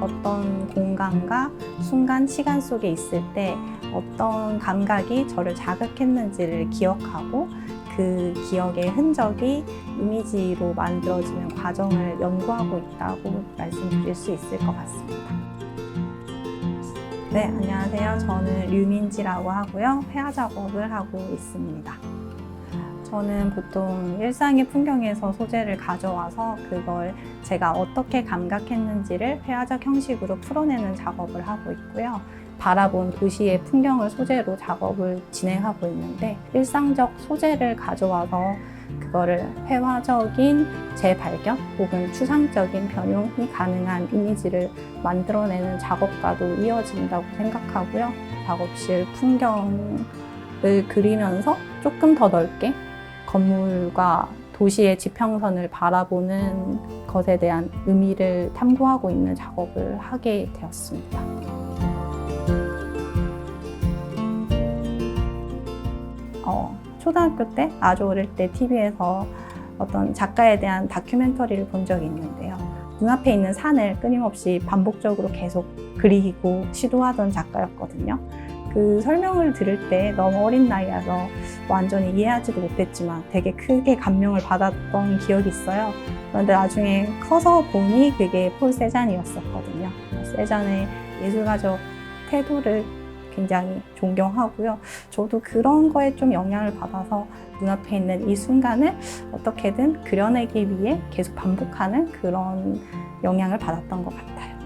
어떤 공간과 순간, 시간 속에 있을 때 어떤 감각이 저를 자극했는지를 기억하고 그 기억의 흔적이 이미지로 만들어지는 과정을 연구하고 있다고 말씀드릴 수 있을 것 같습니다. 네, 안녕하세요. 저는 류민지라고 하고요. 회화 작업을 하고 있습니다. 저는 보통 일상의 풍경에서 소재를 가져와서 그걸 제가 어떻게 감각했는지를 회화적 형식으로 풀어내는 작업을 하고 있고요. 바라본 도시의 풍경을 소재로 작업을 진행하고 있는데 일상적 소재를 가져와서 그거를 회화적인 재발견 혹은 추상적인 변용이 가능한 이미지를 만들어내는 작업과도 이어진다고 생각하고요. 작업실 풍경을 그리면서 조금 더 넓게 건물과 도시의 지평선을 바라보는 것에 대한 의미를 탐구하고 있는 작업을 하게 되었습니다. 어, 초등학교 때 아주 어릴 때 TV에서 어떤 작가에 대한 다큐멘터리를 본 적이 있는데요. 눈앞에 있는 산을 끊임없이 반복적으로 계속 그리고 시도하던 작가였거든요. 그 설명을 들을 때 너무 어린 나이라서 완전히 이해하지도 못했지만 되게 크게 감명을 받았던 기억이 있어요. 그런데 나중에 커서 보니 그게 폴 세잔이었었거든요. 세잔의 예술가적 태도를 굉장히 존경하고요. 저도 그런 거에 좀 영향을 받아서 눈앞에 있는 이 순간을 어떻게든 그려내기 위해 계속 반복하는 그런 영향을 받았던 것 같아요.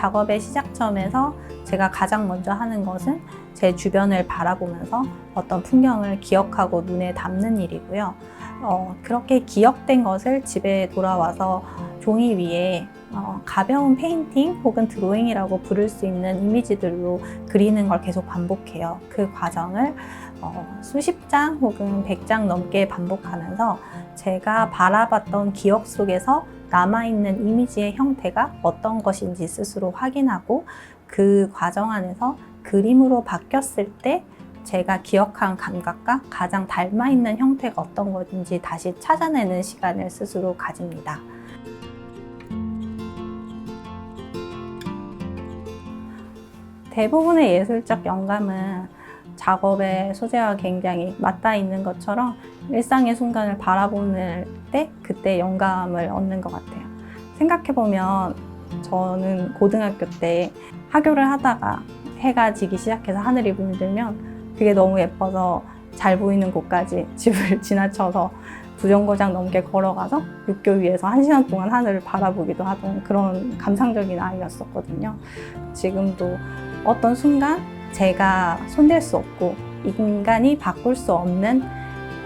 작업의 시작점에서 제가 가장 먼저 하는 것은 제 주변을 바라보면서 어떤 풍경을 기억하고 눈에 담는 일이고요. 어, 그렇게 기억된 것을 집에 돌아와서 종이 위에 어, 가벼운 페인팅 혹은 드로잉이라고 부를 수 있는 이미지들로 그리는 걸 계속 반복해요. 그 과정을 어, 수십 장 혹은 백 장 넘게 반복하면서 제가 바라봤던 기억 속에서 남아있는 이미지의 형태가 어떤 것인지 스스로 확인하고 그 과정 안에서 그림으로 바뀌었을 때 제가 기억한 감각과 가장 닮아있는 형태가 어떤 것인지 다시 찾아내는 시간을 스스로 가집니다. 대부분의 예술적 영감은 작업의 소재와 굉장히 맞닿아 있는 것처럼 일상의 순간을 바라보는 때 그때 영감을 얻는 것 같아요. 생각해보면 저는 고등학교 때 하교를 하다가 해가 지기 시작해서 하늘이 물들면 그게 너무 예뻐서 잘 보이는 곳까지 집을 지나쳐서 두 정거장 넘게 걸어가서 육교 위에서 한 시간 동안 하늘을 바라보기도 하던 그런 감상적인 아이였었거든요. 지금도 어떤 순간 제가 손댈 수 없고 인간이 바꿀 수 없는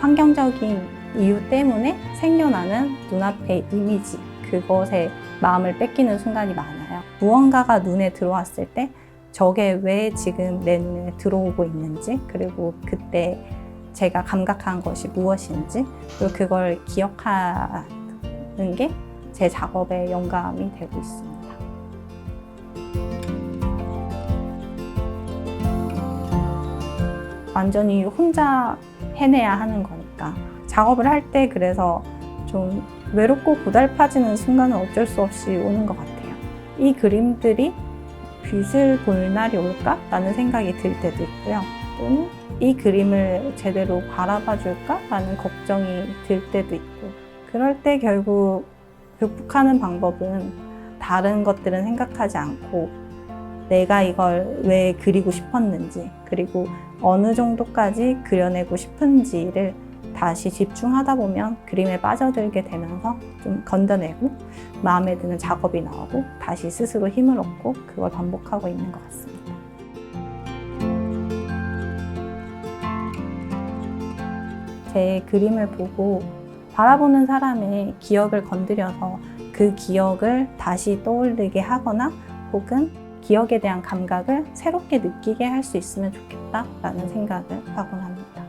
환경적인 이유 때문에 생겨나는 눈앞의 이미지, 그것에 마음을 뺏기는 순간이 많아요. 무언가가 눈에 들어왔을 때 저게 왜 지금 내 눈에 들어오고 있는지, 그리고 그때 제가 감각한 것이 무엇인지, 그리고 그걸 기억하는 게 제 작업의 영감이 되고 있습니다. 완전히 혼자 해내야 하는 거니까 작업을 할 때 그래서 좀 외롭고 고달파지는 순간은 어쩔 수 없이 오는 것 같아요. 이 그림들이 빛을 볼 날이 올까 라는 생각이 들 때도 있고요. 또는 이 그림을 제대로 바라봐 줄까 라는 걱정이 들 때도 있고 그럴 때 결국 극복하는 방법은 다른 것들은 생각하지 않고 내가 이걸 왜 그리고 싶었는지 그리고 어느 정도까지 그려내고 싶은지를 다시 집중하다 보면 그림에 빠져들게 되면서 좀 건져내고 마음에 드는 작업이 나오고 다시 스스로 힘을 얻고 그걸 반복하고 있는 것 같습니다. 제 그림을 보고 바라보는 사람의 기억을 건드려서 그 기억을 다시 떠올리게 하거나 혹은 기억에 대한 감각을 새롭게 느끼게 할 수 있으면 좋겠다라는 생각을 하곤 합니다.